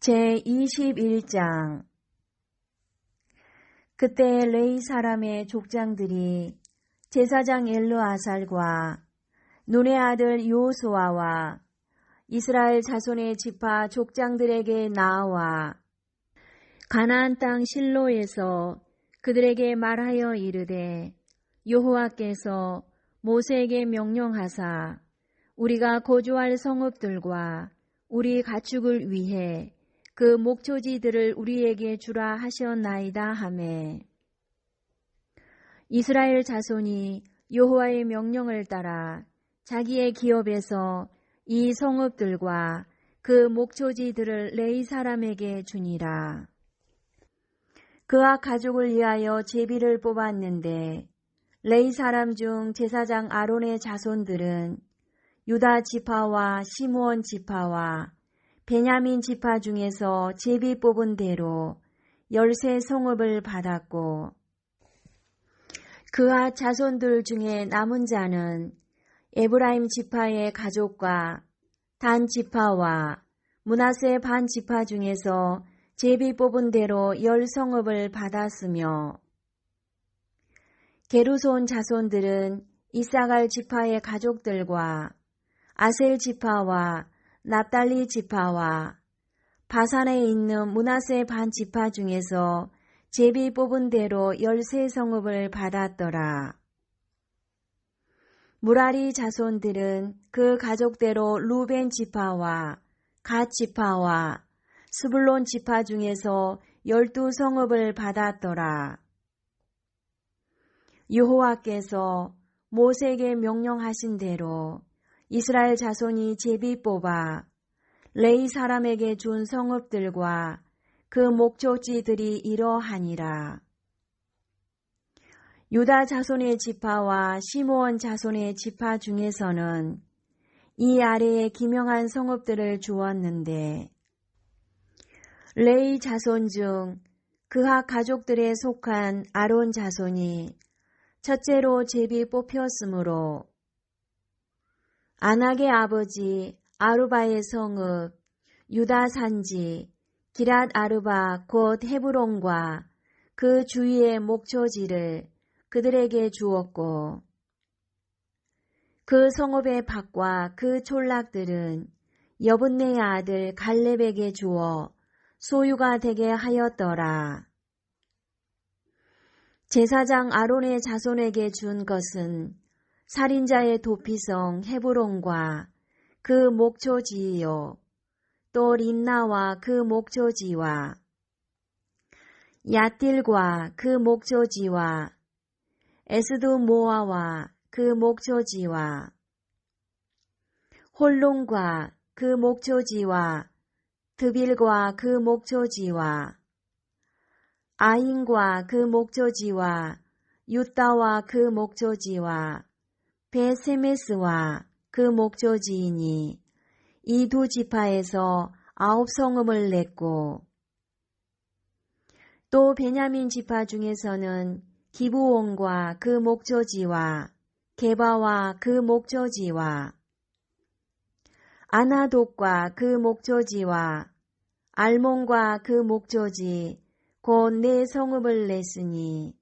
제21장. 그때 레이 사람의 족장들이 제사장 엘르아살과 눈의 아들 요수아와 이스라엘 자손의 지파 족장들에게 나와 가나안 땅 실로에서 그들에게 말하여 이르되 여호와께서 모세에게 명령하사 우리가 거주할 성읍들과 우리 가축을 위해 그 목초지들을 우리에게 주라 하셨나이다 하매 이스라엘 자손이 여호와의 명령을 따라 자기의 기업에서 이 성읍들과 그 목초지들을 레이 사람에게 주니라. 그와 가족을 위하여 제비를 뽑았는데 레이 사람 중 제사장 아론의 자손들은 유다 지파와 시므온 지파와 베냐민 지파 중에서 제비 뽑은 대로 열세 성읍을 받았고 그와 자손들 중에 남은 자는 에브라임 지파의 가족과 단 지파와 문하세 반 지파 중에서 제비 뽑은 대로 열 성읍을 받았으며 게루손 자손들은 이사갈 지파의 가족들과 아셀 지파와 납달리 지파와 바산에 있는 문하세 반 지파 중에서 제비 뽑은 대로 열세 성읍을 받았더라. 무라리 자손들은 그 가족대로 루벤 지파와 갓 지파와 스불론 지파 중에서 열두 성읍을 받았더라. 여호와께서 모세에게 명령하신 대로 이스라엘 자손이 제비 뽑아 레이 사람에게 준 성읍들과 그 목적지들이 이러하니라. 유다 자손의 지파와 시므온 자손의 지파 중에서는 이 아래에 기명한 성읍들을 주었는데 레이 자손 중 그하 가족들에 속한 아론 자손이 첫째로 제비 뽑혔으므로 아낙의 아버지 아루바의 성읍 유다 산지 기랏 아르바 곧 헤브론과 그 주위의 목초지를 그들에게 주었고 그 성읍의 밭과 그 촌락들은 여분네의 아들 갈렙에게 주어 소유가 되게 하였더라. 제사장 아론의 자손에게 준 것은 살인자의 도피성 헤브론과 그 목초지요. 또 린나와 그 목초지와 야틸과 그 목초지와 에스도 모아와 그 목초지와 홀론과 그 목초지와 드빌과 그 목초지와 아인과 그 목초지와 유다와 그 목초지와 베세메스와 그 목조지이니 이두 지파에서 아홉 성음을 냈고 또 베냐민 지파 중에서는 기부원과 그 목조지와 게바와 그 목조지와 아나독과 그 목조지와 알몬과 그 목조지 곧 네 성읍을 냈으니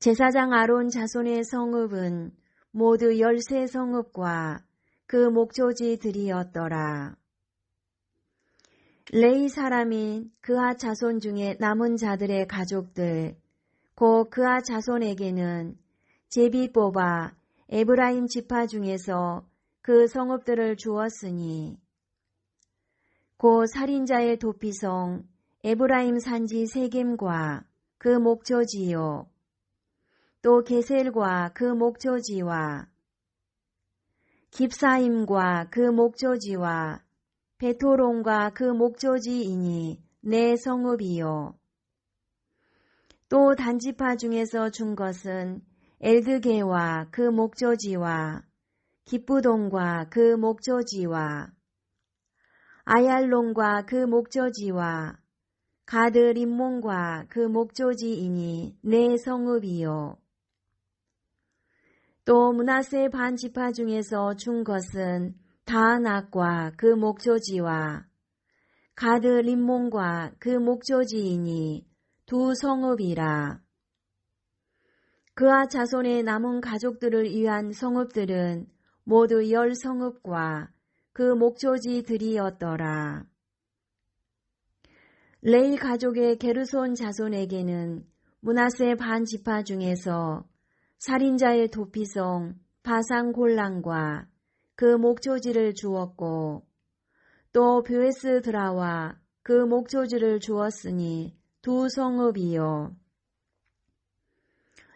제사장 아론 자손의 성읍은 모두 열세 성읍과 그 목조지들이었더라. 레이 사람인 그아 자손 중에 남은 자들의 가족들, 곧 그아 자손에게는 제비 뽑아 에브라임 지파 중에서 그 성읍들을 주었으니, 곧 살인자의 도피성 에브라임 산지 세겜과 그 목조지요, 또 게셀과 그 목조지와 깁사임과 그 목조지와 베토론과 그 목조지이니 내 성읍이요. 또 단지파 중에서 준 것은 엘드게와 그 목조지와 기쁘동과 그 목조지와 아얄론과 그 목조지와 가드 림몬과 그 목조지이니 내 성읍이요. 또 문하세 반 지파 중에서 준 것은 다낙과 그 목조지와 가드 림몬과 그 목조지이니 두 성읍이라. 그와 자손의 남은 가족들을 위한 성읍들은 모두 열 성읍과 그 목조지들이었더라. 레이 가족의 게르손 자손에게는 문하세 반 지파 중에서 살인자의 도피성 바상 골랑과 그 목조지를 주었고 또 뷰에스 드라와 그 목조지를 주었으니 두 성읍이요.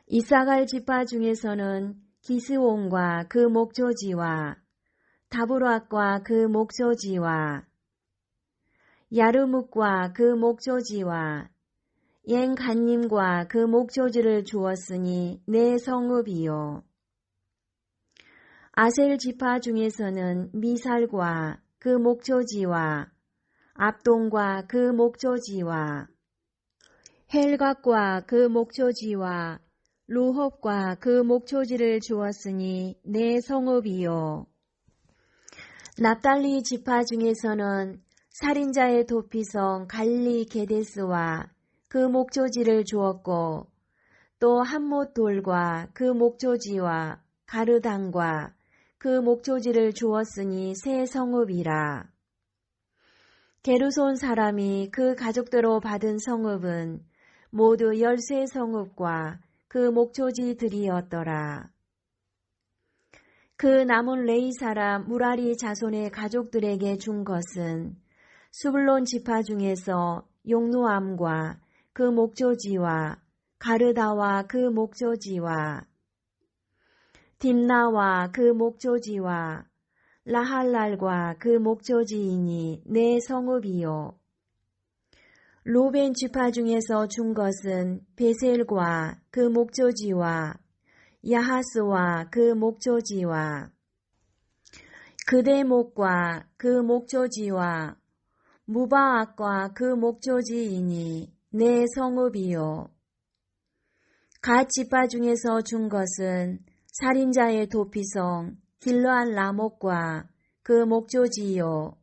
이사갈 지파 중에서는 기스온과 그 목조지와 다브락과 그 목조지와 야르묵과 그 목조지와 옌간님과 그 목조지를 주었으니 내 성읍이요. 아셀 지파 중에서는 미살과 그 목조지와 압동과 그 목조지와 헬각과 그 목조지와 루홉과 그 목초지를 주었으니 내 성읍이요. 납달리 지파 중에서는 살인자의 도피성 갈리 게데스와 그 목조지를 주었고 또 한못 돌과 그 목조지와 가르당과 그 목조지를 주었으니 새 성읍이라. 게르손 사람이 그 가족대로 받은 성읍은 모두 열세 성읍과 그 목초지들이었더라. 그 남은 레이 사람 무라리 자손의 가족들에게 준 것은 수블론 지파 중에서 용노암과 그 목조지와 가르다와 그 목조지와 딥나와 그 목조지와 라할랄과 그 목조지이니 내 성읍이요. 로벤 지파 중에서 준 것은 베셀과 그 목조지와 야하스와 그 목조지와 그대 목과 그 목조지와 무바악과 그 목조지이니 내 성읍이요. 갓 지파 중에서 준 것은 살인자의 도피성 길러한 라목과 그 목조지요.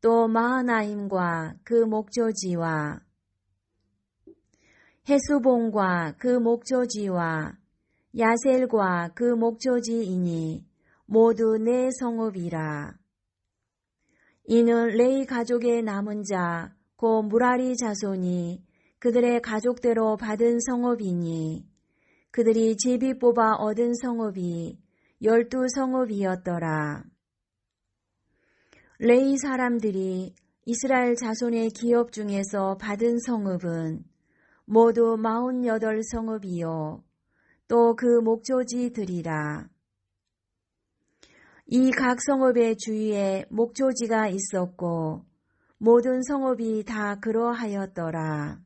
또 마하나임과 그 목조지와 헤수봉과 그 목조지와 야셀과 그 목조지이니 모두 내 성읍이라. 이는 레이 가족의 남은 자, 고 무라리 자손이 그들의 가족대로 받은 성읍이니 그들이 제비 뽑아 얻은 성읍이 열두 성읍이었더라. 레이 사람들이 이스라엘 자손의 기업 중에서 받은 성읍은 모두 48 성읍이요. 또 그 목조지들이라. 이 각 성읍의 주위에 목조지가 있었고 모든 성읍이 다 그러하였더라.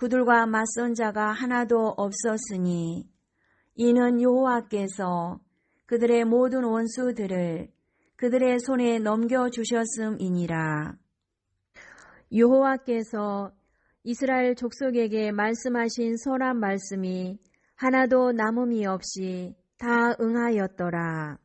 그들과 맞선 자가 하나도 없었으니 이는 여호와께서 그들의 모든 원수들을 그들의 손에 넘겨 주셨음이니라. 여호와께서 이스라엘 족속에게 말씀하신 선한 말씀이 하나도 남음이 없이 다 응하였더라.